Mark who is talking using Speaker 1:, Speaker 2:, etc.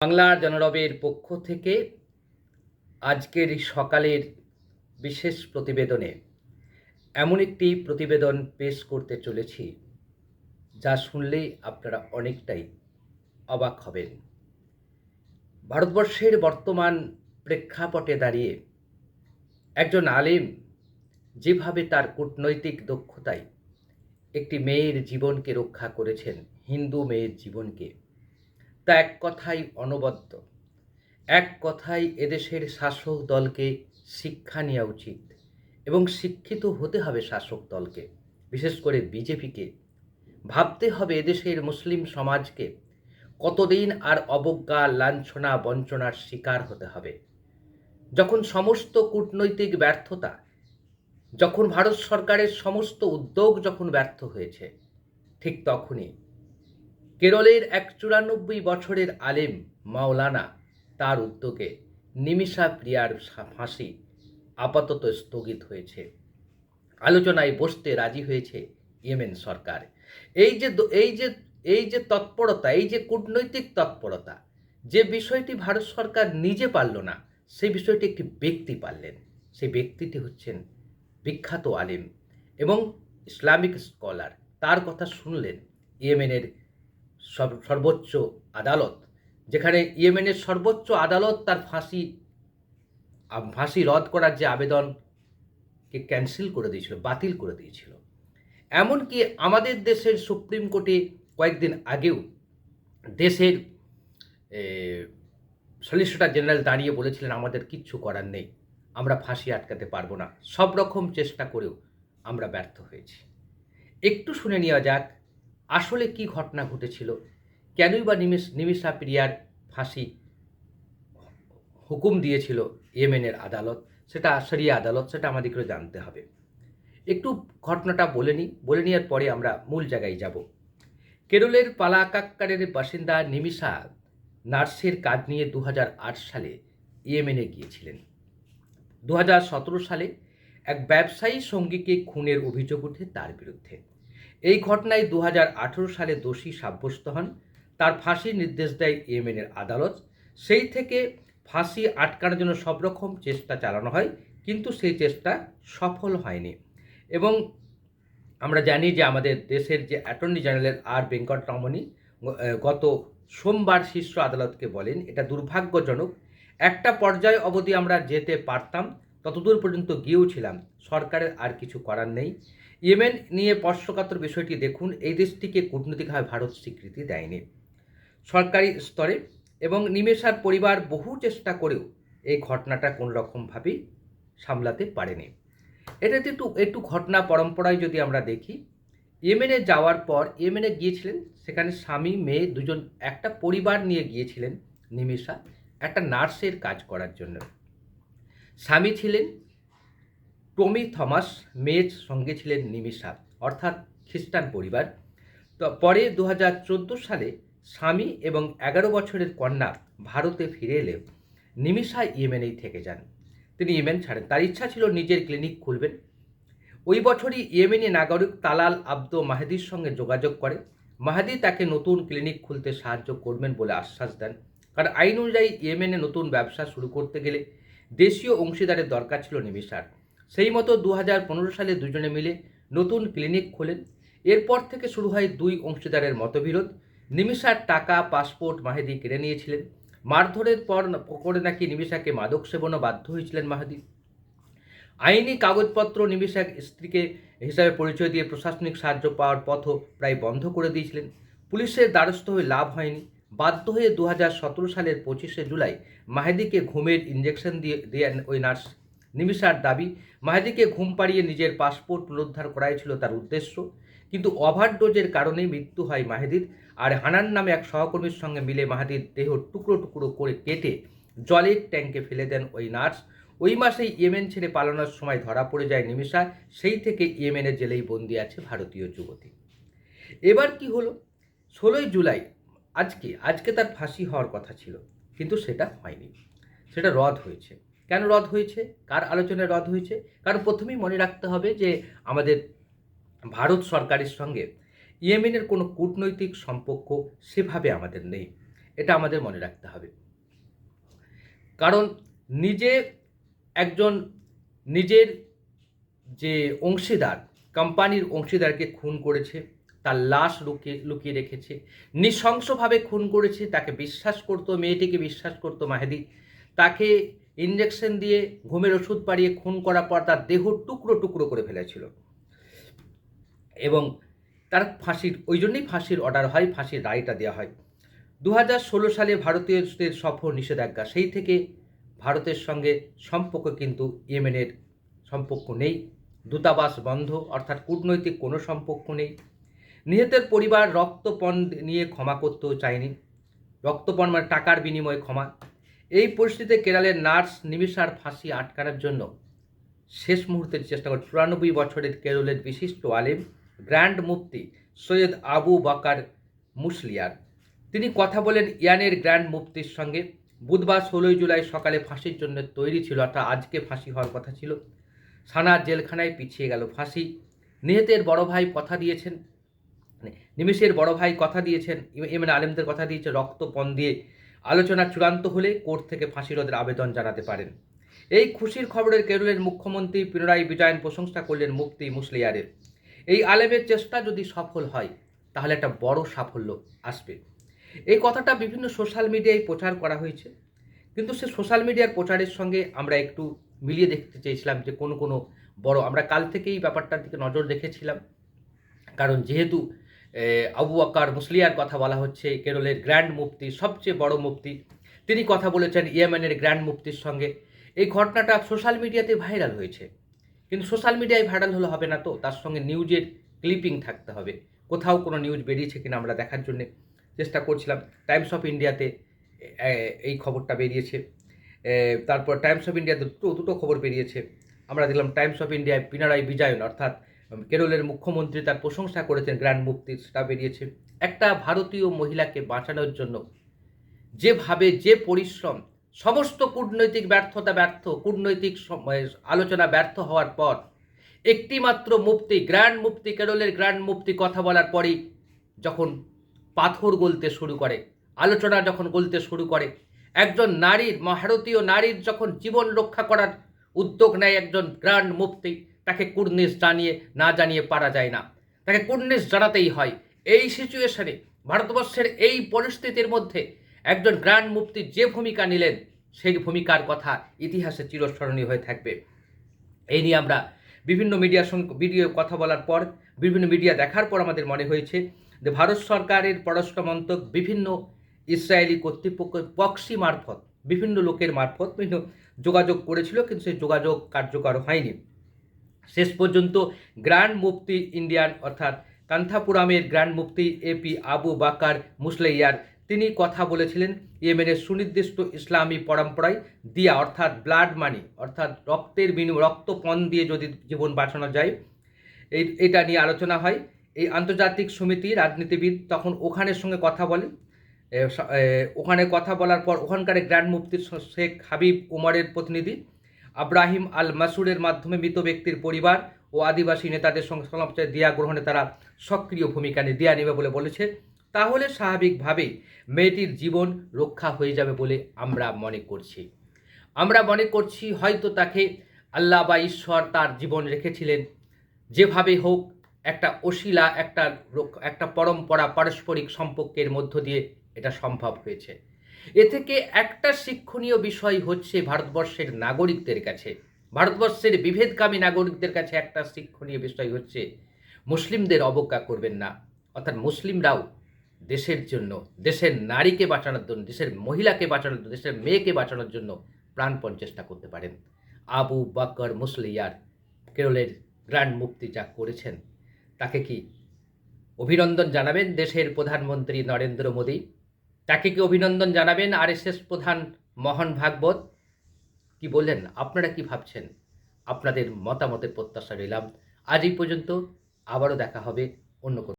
Speaker 1: বাংলা জনরবের পক্ষ থেকে আজকের সকালের বিশেষ প্রতিবেদনে এমন একটি প্রতিবেদন পেশ করতে চলেছি, যা শুনলেই আপনারা অনেকটাই অবাক হবেন। ভারতবর্ষের বর্তমান প্রেক্ষাপটে দাঁড়িয়ে একজন আলেম যেভাবে তার কূটনৈতিক দক্ষতায় একটি মেয়ের জীবনকে রক্ষা করেছেন, হিন্দু মেয়ের জীবনকে তা এক কথাই অনবদ্য। এক কথাই এদেশের শাসক দলকে শিক্ষা নেওয়া উচিত এবং শিক্ষিত হতে হবে শাসক দলকে, বিশেষ করে বিজেপিকে। ভাবতে হবে এদেশের মুসলিম সমাজকে কতদিন আর অবজ্ঞা, লাঞ্ছনা, বঞ্চনার শিকার হতে হবে। যখন সমস্ত কূটনৈতিক ব্যর্থতা, যখন ভারত সরকারের সমস্ত উদ্যোগ যখন ব্যর্থ হয়েছে, ঠিক তখনই কেরলের এক চুরানব্বই বছরের আলেম মাওলানা, তার উদ্যোগে নিমিষা প্রিয়ার ফাঁসি আপাতত স্থগিত হয়েছে। আলোচনায় বসতে রাজি হয়েছে ইয়েমেন সরকার। এই যে এই যে এই যে তৎপরতা, এই যে কূটনৈতিক তৎপরতা, যে বিষয়টি ভারত সরকার নিজে পারল না, সেই বিষয়টি একটি ব্যক্তি পারলেন। সেই ব্যক্তিটি হচ্ছেন বিখ্যাত আলেম এবং ইসলামিক স্কলার। তার কথা শুনলেন ইয়েমেনের সর্বোচ্চ আদালত, যেখানে ইয়েমেনের সর্বোচ্চ আদালত তার ফাঁসি ফাঁসি রদ করার যে আবেদনকে ক্যান্সেল করে দিয়েছিল, বাতিল করে দিয়েছিল। এমনকি আমাদের দেশের সুপ্রিম কোর্টে কয়েকদিন আগেও দেশের সলিসিটর জেনারেল দাঁড়িয়ে বলেছিলেন, আমাদের কিচ্ছু করার নেই, আমরা ফাঁসি আটকাতে পারব না। সব রকম চেষ্টা করেও আমরা ব্যর্থ হয়েছি। একটু শুনে নেওয়া যাক আসলে কি ঘটনা ঘটেছিল? কেনই বা নিমিষ, নিমিষা প্রিয়ার ফাঁসি হুকুম দিয়েছিল ইয়েমেনের আদালত? সেটা শরিয়া আদালত, সেটা আমাদেরকে জানতে হবে। একটু ঘটনাটা বলে নিই, বলে নেওয়ার পরে আমরা মূল জায়গায় যাব। কেরলের পালাকাক্কারের বাসিন্দা নিমিষা নার্সের কাজ নিয়ে দু হাজার আট সালে ইয়েমেনে গিয়েছিলেন। দু হাজার সতেরো সালে এক ব্যবসায়ী সঙ্গীকে খুনের অভিযোগ ওঠে তার বিরুদ্ধে। এই ঘটনায় দু হাজার আঠেরো সালে দোষী সাব্যস্ত হন। তার ফাঁসির নির্দেশ দেয় ইয়েমেনের আদালত। সেই থেকে ফাঁসি আটকানোর জন্য সব রকম চেষ্টা চালানো হয় কিন্তু সেই চেষ্টা সফল হয়নি। এবং আমরা জানি যে আমাদের দেশের যে অ্যাটর্নি জেনারেল আর ভেঙ্কটরমণী আহ, গত সোমবার শীর্ষ আদালতকে বলেন এটা দুর্ভাগ্যজনক। একটা পর্যায়ে অবধি আমরা যেতে পারতাম ততদূর পর্যন্ত গিয়েও ছিলাম। সরকারের আর কিছু করার নেই। ইয়েমেন নিয়ে স্পর্শকাতর বিষয়টি দেখুন, এই দেশটিকে কূটনৈতিকভাবে ভারত স্বীকৃতি দেয়নি। সরকারি স্তরে এবং নিমেষার পরিবার বহু চেষ্টা করেও এই ঘটনাটা কোনো রকমভাবেই সামলাতে পারেনি। এটাতে একটু একটু ঘটনা পরম্পরায় যদি আমরা দেখি, ইয়েমেনে যাওয়ার পর ইয়েমেনে গিয়েছিলেন, সেখানে স্বামী, মেয়ে দুজন, একটা পরিবার নিয়ে গিয়েছিলেন নিমেষা, একটা নার্সের কাজ করার জন্য। স্বামী ছিলেন টমি থমাস মেয়ের সঙ্গে ছিলেন নিমিষা অর্থাৎ খ্রিস্টান পরিবার। তো পরে দু হাজার চোদ্দ সালে স্বামী এবং এগারো বছরের কন্যা ভারতে ফিরে এলে নিমিষা ইয়েমেনেই থেকে যান। তিনি ইয়েমেন ছাড়েন। তার ইচ্ছা ছিল নিজের ক্লিনিক খুলবেন। ওই বছরই ইয়েমেনি নাগরিক তালাল আব্দো মাহাদির সঙ্গে যোগাযোগ করে। মাহাদি তাকে নতুন ক্লিনিক খুলতে সাহায্য করবেন বলে আশ্বাস দেন। কারণ আইন অনুযায়ী ইয়েমেনে নতুন ব্যবসা শুরু করতে গেলে দেশীয় অংশীদারের দরকার ছিল নিমিষার সেই মতো দু হাজার পনেরো সালে দুজনে মিলে নতুন ক্লিনিক খোলেন। এরপর থেকে শুরু হয় দুই অংশীদারের মতবিরোধ। নিমিষার টাকা, পাসপোর্ট, মাহেদি কেড়ে নিয়েছিলেন। মারধরের পর করে নাকি নিমিষাকে মাদক সেবনও বাধ্য হয়েছিলেন মাহাদি। আইনি কাগজপত্র নিমিষা স্ত্রীকে হিসাবে পরিচয় দিয়ে প্রশাসনিক সাহায্য পাওয়ার পথও প্রায় বন্ধ করে দিয়েছিলেন। পুলিশের দ্বারস্থ হয়ে লাভ হয়নি। বাধ্য হয়ে দু হাজার সতেরো সালের পঁচিশে জুলাই মাহেদিকে ঘুমের ইঞ্জেকশন দিয়ে দেন ওই নার্স নিমিষার দাবি, মাহেদিকে ঘুম পাড়িয়ে নিজের পাসপোর্ট পুনরুদ্ধার করাই ছিল তার উদ্দেশ্য। কিন্তু ওভারডোজের কারণে মৃত্যু হয় মাহেদির, আর হানান নামে এক সহকর্মীর সঙ্গে মিলে মাহাদির দেহ টুকরো টুকরো করে কেটে জলের ট্যাঙ্কে ফেলে দেন ওই নার্স। ওই মাসেই ইয়েমেন ছেড়ে পালানোর সময় ধরা পড়ে যায় নিমিষা, সেই থেকে ইয়েমেনের জেলেই বন্দি আছে ভারতীয় যুবতী। এবার কি হলো? ষোলোই জুলাই, আজকে আজকে তার ফাঁসি হওয়ার কথা ছিল, কিন্তু সেটা হয়নি। সেটা রদ হয়েছে। কেন রদ হয়েছে? কার আলোচনায় রদ হয়েছে? কারণ প্রথমেই মনে রাখতে হবে যে আমাদের ভারত সরকারের সঙ্গে ইয়েমেনের কোনো কূটনৈতিক সম্পর্ক সেভাবে আমাদের নেই। এটা আমাদের মনে রাখতে হবে। কারণ নিজে একজন নিজের যে অংশীদার, কোম্পানির অংশীদারকে খুন করেছে, তার লাশ লুকিয়ে লুকিয়ে রেখেছে, নৃশংসভাবে খুন করেছে, তাকে বিশ্বাস করতো, মেয়েটিকে বিশ্বাস করতো মাহেদি, তাকে ইঞ্জেকশন দিয়ে ঘুমের ওষুধ পাড়িয়ে খুন করার পর তার দেহ টুকরো টুকরো করে ফেলেছিল। এবং তার ফাঁসির, ওই জন্যই ফাঁসির অর্ডার হয়, ফাঁসির রায়টা দেওয়া হয়। দু হাজার ষোলো সালে ভারতীয়দের সফর নিষেধাজ্ঞা, সেই থেকে ভারতের সঙ্গে সম্পর্ক কিন্তু ইয়েমেনের সম্পর্ক নেই। দূতাবাস বন্ধ, অর্থাৎ কূটনৈতিক কোনো সম্পর্ক নেই। নিহতের পরিবার রক্তপণ নিয়ে ক্ষমা করতেও চায়নি। রক্তপণ মানে টাকার বিনিময়ে ক্ষমা। এই পরিস্থিতিতে কেরালের নার্স নিমিষার ফাঁসি আটকানোর জন্য শেষ মুহূর্তের চেষ্টা করে। চুরানব্বই বছরের কেরলের বিশিষ্ট আলেম, গ্র্যান্ড মুফতি সৈয়দ আবু বাকার মুসলিয়ার। তিনি কথা বলেন, ইয়ানের গ্র্যান্ড মুফতির সঙ্গে বুধবার ষোলোই জুলাই সকালে ফাঁসির জন্য তৈরি ছিল, অর্থাৎ আজকে ফাঁসি হওয়ার কথা ছিল। সানা জেলখানায় পিছিয়ে গেল ফাঁসি। নিহতের বড় ভাই কথা দিয়েছেন মানে নিমিষের বড় ভাই কথা দিয়েছেন এমএন আলেমদের কথা দিয়েছে রক্তপণ দিয়ে আলোচনা চূড়ান্ত হলে কোর্ট থেকে ফাঁসি রোধের আবেদন জানাতে পারেন। এই খুশির খবরের কেরলের মুখ্যমন্ত্রী পিনারাই বিজয়ন প্রশংসা করলেন মুক্তি মুসলিয়ারের। এই আলেমের চেষ্টা যদি সফল হয়, তাহলে একটা বড় সাফল্য আসবে। এই কথাটা বিভিন্ন সোশ্যাল মিডিয়ায় প্রচার করা হয়েছে। কিন্তু সে সোশ্যাল মিডিয়ার প্রচারের সঙ্গে আমরা একটু মিলিয়ে দেখতে চেয়েছিলাম যে কোনো কোনো বড়, আমরা কাল থেকেই ব্যাপারটার দিকে নজর রেখেছিলাম। কারণ যেহেতু আবু আকার মুসলিয়ার কথা বলা হচ্ছে, কেরলের গ্র্যান্ড মুফতি, সবচেয়ে বড় মুফতি। তিনি কথা বলেছেন ইয়েমেনের গ্র্যান্ড মুফতির সঙ্গে। এই ঘটনাটা সোশ্যাল মিডিয়াতে ভাইরাল হয়েছে। কিন্তু সোশ্যাল মিডিয়ায় ভাইরাল হলে হবে না তো, তার সঙ্গে নিউজের ক্লিপিং থাকতে হবে। কোথাও কোনো নিউজ বেরিয়েছে কিনা আমরা দেখার জন্য চেষ্টা করছিলাম। টাইমস অফ ইন্ডিয়াতে এই খবরটা বেরিয়েছে। তারপর টাইমস অফ ইন্ডিয়াতে দুটো দুটো খবর বেরিয়েছে। আমরা দেখলাম টাইমস অফ ইন্ডিয়ায় পিনারাই বিজয়ন, অর্থাৎ কেরলের মুখ্যমন্ত্রী তার প্রশংসা করেছেন গ্র্যান্ড মুক্তি সেটা বেরিয়েছে। একটা ভারতীয় মহিলাকে বাঁচানোর জন্য যেভাবে যে পরিশ্রম, সমস্ত কূটনৈতিক ব্যর্থতা ব্যর্থ, কূটনৈতিক আলোচনা ব্যর্থ হওয়ার পর একটি মাত্র মুক্তি, গ্র্যান্ড মুক্তি, কেরলের গ্র্যান্ড মুক্তি কথা বলার পরই যখন পাথর গলতে শুরু করে, আলোচনা যখন গলতে শুরু করে, একজন নারীর ভারতীয় নারীর যখন জীবন রক্ষা করার উদ্যোগ নেয় একজন গ্র্যান্ড মুক্তি তাকে কুর্নিশ জানিয়ে, না জানিয়ে পারা যায় না। তাকে কুর্নিশ জানাতেই হয়। এই সিচুয়েশনে ভারতবর্ষের এই পরিস্থিতির মধ্যে একজন গ্র্যান্ড মুফতি যে ভূমিকা নিলেন, সেই ভূমিকার কথা ইতিহাসে চিরস্মরণীয় হয়ে থাকবে। এই নিয়ে আমরা বিভিন্ন সঙ্গে ভিডিও কথা বলার পর, বিভিন্ন মিডিয়া দেখার পর আমাদের মনে হয়েছে যে ভারত সরকারের পররাষ্ট্র মন্ত্রক বিভিন্ন ইসরায়েলি কর্তৃপক্ষ পক্সি মারফত, বিভিন্ন লোকের মারফত বিভিন্ন যোগাযোগ করেছিল, কিন্তু সেই যোগাযোগ কার্যকর হয়নি। শেষ পর্যন্ত গ্র্যান্ড মুফতি ইন্ডিয়ান অর্থাৎ কান্থাপুরামের গ্র্যান্ড মুফতি এপি আবু বাকার মুসলাইয়ার তিনি কথা বলেছিলেন ইয়েমেনের সুনির্দিষ্ট ইসলামী পরম্পরায় দিয়া অর্থাৎ ব্লাড মানি, অর্থাৎ রক্তের বিনিময়, রক্তপণ দিয়ে যদি জীবন বাঁচানো যায়। এই, এটা নিয়ে আলোচনা হয়। এই আন্তর্জাতিক সমিতি রাজনীতিবিদ তখন ওখানের সঙ্গে কথা বলে ওখানে কথা বলার পর ওখানকার গ্র্যান্ড মুফতির শেখ হাবিব উমরের প্রতিনিধি আব্রাহিম আল মাসুরের মাধ্যমে মৃত ব্যক্তির পরিবার ও আদিবাসী নেতাদের সঙ্গে সমালোচনায় দিয়া গ্রহণে তারা সক্রিয় ভূমিকা নিয়ে দেয়া নেবে বলে বলেছে। তাহলে স্বাভাবিকভাবেই মেয়েটির জীবন রক্ষা হয়ে যাবে বলে আমরা মনে করছি। আমরা মনে করছি হয়তো তাকে আল্লাহ বা ঈশ্বর তার জীবন রেখেছিলেন। যেভাবে হোক, একটা অশিলা, একটা একটা পরম্পরা, পারস্পরিক সম্পর্কের মধ্য দিয়ে এটা সম্ভব হয়েছে। এ থেকে একটা শিক্ষণীয় বিষয় হচ্ছে ভারতবর্ষের নাগরিকদের কাছে। ভারতবর্ষের বিভেদকামী নাগরিকদের কাছে একটা শিক্ষণীয় বিষয় হচ্ছে, মুসলিমদের অবজ্ঞা করবেন না। অর্থাৎ মুসলিমরাও দেশের জন্য, দেশের নারীকে বাঁচানোর জন্য, দেশের মহিলাকে বাঁচানোর জন্য, দেশের মেয়েকে বাঁচানোর জন্য প্রাণপণ চেষ্টা করতে পারেন। আবু বাকর মুসলিয়ার কেরলের গ্র্যান্ড মুক্তি যা করেছেন, তাকে কি অভিনন্দন জানাবেন দেশের প্রধানমন্ত্রী নরেন্দ্র মোদী? তাকে কি অভিনন্দন জানাবেন আর এস এস প্রধান মহান ভাগবত? কি বললেন? আপনারা কি ভাবছেন? আপনাদের মতামতের প্রত্যাশা রইলাম। আজ এই পর্যন্ত আবারও দেখা হবে অন্য